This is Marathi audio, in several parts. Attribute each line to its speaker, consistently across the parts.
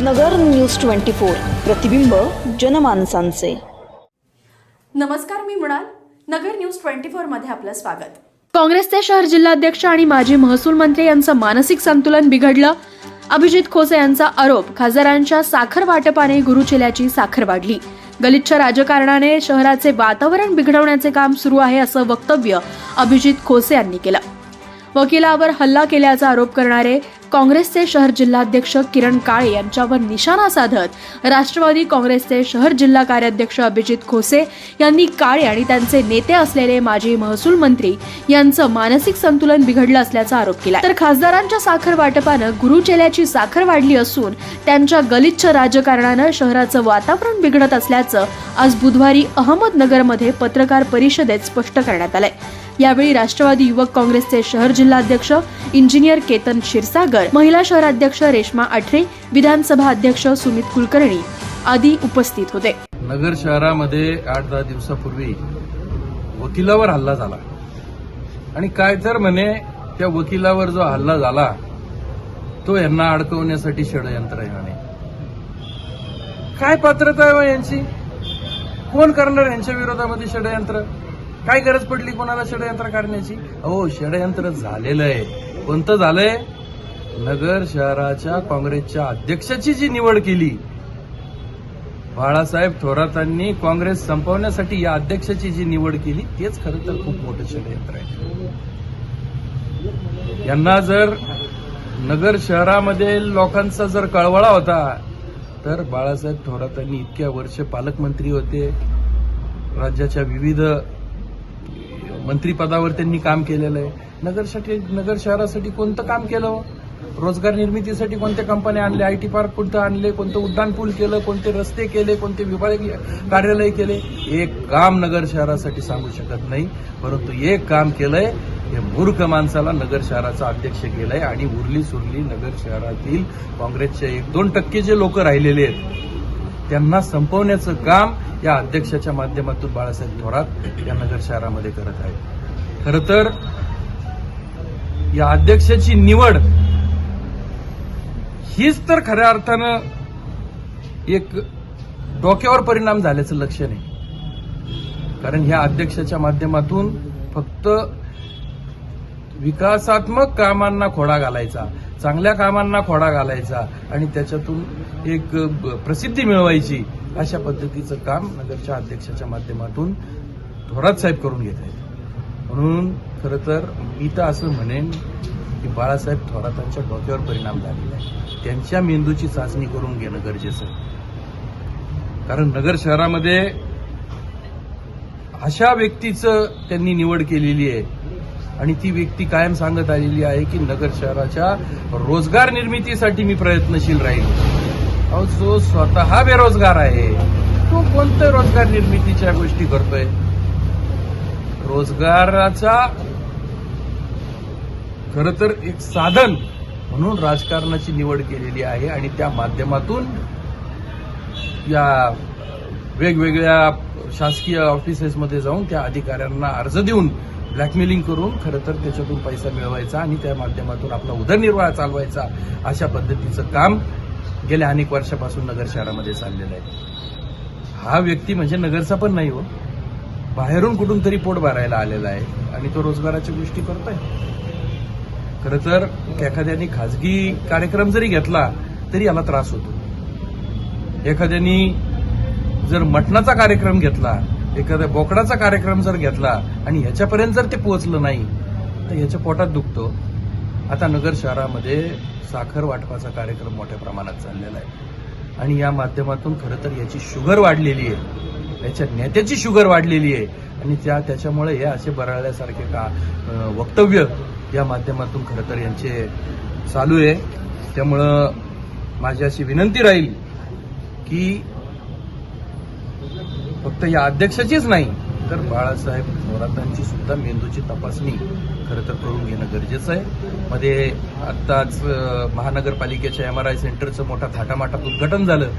Speaker 1: नगर न्यूज ट्वेंटी फोर. प्रतिबिंब जनमानसांचे.
Speaker 2: नमस्कार मी मृणाल. नगर न्यूज ट्वेंटी फोरमध्ये आपलं स्वागत.
Speaker 3: काँग्रेसचे शहर जिल्हाध्यक्ष आणि माजी महसूल मंत्री यांचं मानसिक संतुलन बिघडलं. अभिजित खोसे यांचा आरोप खासदारांच्या साखर वाटपाने गुरुचेल्याची साखर वाढली. गलिच्छ राजकारणाने शहराचे वातावरण बिघडवण्याचे काम सुरू आहे असं वक्तव्य अभिजित खोसे यांनी केलं. वकिलावर हल्ला केल्याचा आरोप करणारे काँग्रेसचे शहर जिल्हाध्यक्ष किरण काळे यांच्यावर निशाणा साधत राष्ट्रवादी काँग्रेसचे शहर जिल्हा कार्याध्यक्ष अभिजित खोसे यांनी काळे आणि त्यांचे नेते असलेले माजी महसूल मंत्री यांचं मानसिक संतुलन बिघडलं असल्याचा आरोप केला तर खासदारांच्या साखर वाटपानं गुरुचेल्याची साखर वाढली असून त्यांच्या गलिच्छ राजकारणानं शहराचं वातावरण बिघडत असल्याचं आज बुधवारी अहमदनगरमध्ये पत्रकार परिषदेत स्पष्ट करण्यात आलंय. यावेळी राष्ट्रवादी युवक काँग्रेसचे शहर जिल्हाध्यक्ष इंजिनियर केतन क्षीरसागर महिला शहराध्यक्ष रेश्मा आठरे विधानसभा अध्यक्ष सुमित कुलकर्णी आदी उपस्थित होते.
Speaker 4: नगर शहरामध्ये आठ दहा दिवसापूर्वी वकिलावर हल्ला झाला. आणि काय तर म्हणे त्या वकिलावर जो हल्ला झाला तो यांना अडकवण्यासाठी षडयंत्र आहे म्हणे. काय पात्रता आहे बा यांची? कोण करणार यांच्या विरोधामध्ये षडयंत्र? काय गरज पडली कोणाला षडयंत्र काढण्याची? अहो षडयंत्र झालेलं आहे. कोणतं झालंय? नगर शहराच्या काँग्रेसच्या अध्यक्षाची जी निवड केली बाळासाहेब थोरातांनी काँग्रेस संपवण्यासाठी या अध्यक्षाची जी निवड केली तेच खरं तर खूप मोठं षडयंत्र आहे. यांना जर नगर शहरामध्ये लोकांचा जर कळवळा होता तर बाळासाहेब थोरातांनी इतक्या वर्ष पालकमंत्री होते. राज्याच्या विविध मंत्रीपदावर त्यांनी काम केलेलं आहे. नगर नगर शहरासाठी कोणतं काम केलं हो? रोजगार निर्मितीसाठी कोणत्या कंपन्या आणल्या आयटी पार्क कोणतं आणले कोणतं उड्डाण पूल केलं कोणते रस्ते केले कोणते विभागीय कार्यालय केले एक काम नगर शहरासाठी सांगू शकत नाही. परंतु एक काम केलंय हे मूर्ख माणसाला नगर शहराचा अध्यक्ष केलंय आणि उरली सुरली नगर शहरातील काँग्रेसचे एक दोन टक्के जे लोक राहिलेले आहेत त्यांना संपवण्याचं काम या अध्यक्षाच्या माध्यमातून बाळासाहेब थोरात या नगर शहरामध्ये करत आहेत. खरं तर या अध्यक्षाची निवड हीच तर खऱ्या अर्थानं एक डोक्यावर परिणाम झाल्याचं लक्षण आहे कारण ह्या अध्यक्षाच्या माध्यमातून फक्त विकासात्मक कामांना खोडा घालायचा चांगल्या कामांना खोडा घालायचा आणि त्याच्यातून एक प्रसिद्धी मिळवायची अशा पद्धतीचं काम नगरच्या अध्यक्षाच्या माध्यमातून थोरात साहेब करून घेत आहेत. म्हणून खरं तर मी तर असं म्हणेन की बाळासाहेब थोरातांच्या डोक्यावर परिणाम झालेला आहे. त्यांच्या मेंदूची चाचणी करून घेणं गरजेचं आहे. कारण नगर शहरामध्ये अशा व्यक्तीचं त्यांनी निवड केलेली आहे. आणि ती व्यक्ती कायम सांगत आलेली आहे की नगर शहराच्या रोजगार निर्मितीसाठी मी प्रयत्नशील राहील. अहो जो स्वतः बेरोजगार आहे तो कोणत्या रोजगार निर्मितीच्या गोष्टी करतोय? रोजगाराचा खर तर एक साधन म्हणून राजकारणाची निवड केलेली आहे आणि त्या माध्यमातून या वेगवेगळ्या शासकीय ऑफिसेसमध्ये जाऊन त्या अधिकाऱ्यांना अर्ज देऊन ब्लॅकमेलिंग करून खरं तर त्याच्यातून पैसा मिळवायचा आणि त्या माध्यमातून आपला उदरनिर्वाह चालवायचा अशा पद्धतीचं काम गेल्या अनेक वर्षापासून नगर शहरामध्ये चाललेलं आहे. हा व्यक्ती म्हणजे नगरचा पण नाही हो. बाहेरून कुठून तरी पोट भरायला आलेला आहे आणि तो रोजगाराच्या गोष्टी करतोय खरं तर एखाद्याने खाजगी कार्यक्रम जरी घेतला तरी याला त्रास होतो. एखाद्यानी जर मटणाचा कार्यक्रम घेतला एखाद्या बोकडाचा कार्यक्रम जर घेतला आणि ह्याच्यापर्यंत जर ते पोहोचलं नाही तर ह्याच्या पोटात दुखतो. आता नगर शहरामध्ये साखर वाटपाचा कार्यक्रम मोठ्या प्रमाणात चाललेला आहे. आणि या माध्यमातून खरं तर याची शुगर वाढलेली आहे. याच्या नेत्याची शुगर वाढलेली आहे. आणि त्या त्याच्यामुळे हे असे बराळल्यासारखे का वक्तव्य या माध्यमातून खरं तर यांचे चालू आहे. त्यामुळं माझी अशी विनंती राहील की फक्त या अध्यक्षाचीच नाही तर बाळासाहेब थोरातांची सुद्धा मेंदूची तपासणी खरं तर करून घेणं गरजेचं आहे. मध्ये आत्ताच महानगरपालिकेच्या एम आर आय सेंटरचं मोठा थाटामाटात उद्घाटन झालं.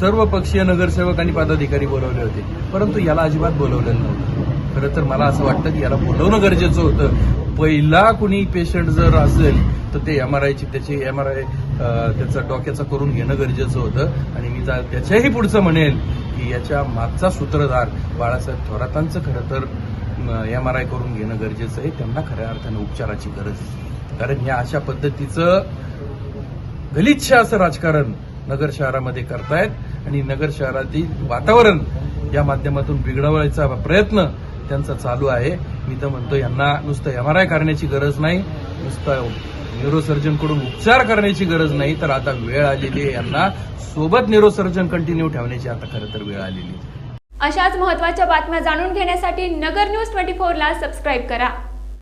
Speaker 4: सर्व पक्षीय नगरसेवक आणि पदाधिकारी बोलवले होते परंतु याला अजिबात बोलवलेलं नव्हतं. खरं तर मला असं वाटतं की याला बोलवणं गरजेचं होतं. पहिला कुणी पेशंट जर असेल तर ते एम आर आयची त्याची एम आर आय त्याचा डोक्याचा करून घेणं गरजेचं होतं. आणि मी जा- त्याच्याही पुढचं म्हणेल की याच्या मागचा सूत्रधार बाळासाहेब थोरातांचं खरं तर एम आर आय करून घेणं गरजेचं आहे. त्यांना खऱ्या अर्थानं उपचाराची गरज आहे. कारण ह्या अशा पद्धतीचं गलिच्छ असं राजकारण नगर शहरामध्ये करतायत. आणि नगर शहरातील वातावरण या माध्यमातून बिघडवायचा प्रयत्न त्यांचा चालू आहे. मी तर म्हणतो यांना नुसतं एम आर आय करण्याची गरज नाही नुसतं न्यूरोसर्जनकडून उपचार करण्याची गरज नाही तर आता वेळ आलेली आहे यांना. सोबत न्यूरोसर्जन कंटिन्यू ठेवण्याची आता खरं तर वेळ आलेली आहे.
Speaker 2: अशाच महत्त्वाच्या बातम्या जाणून घेण्यासाठी नगर न्यूज ट्वेंटी फोरला सबस्क्राईब करा.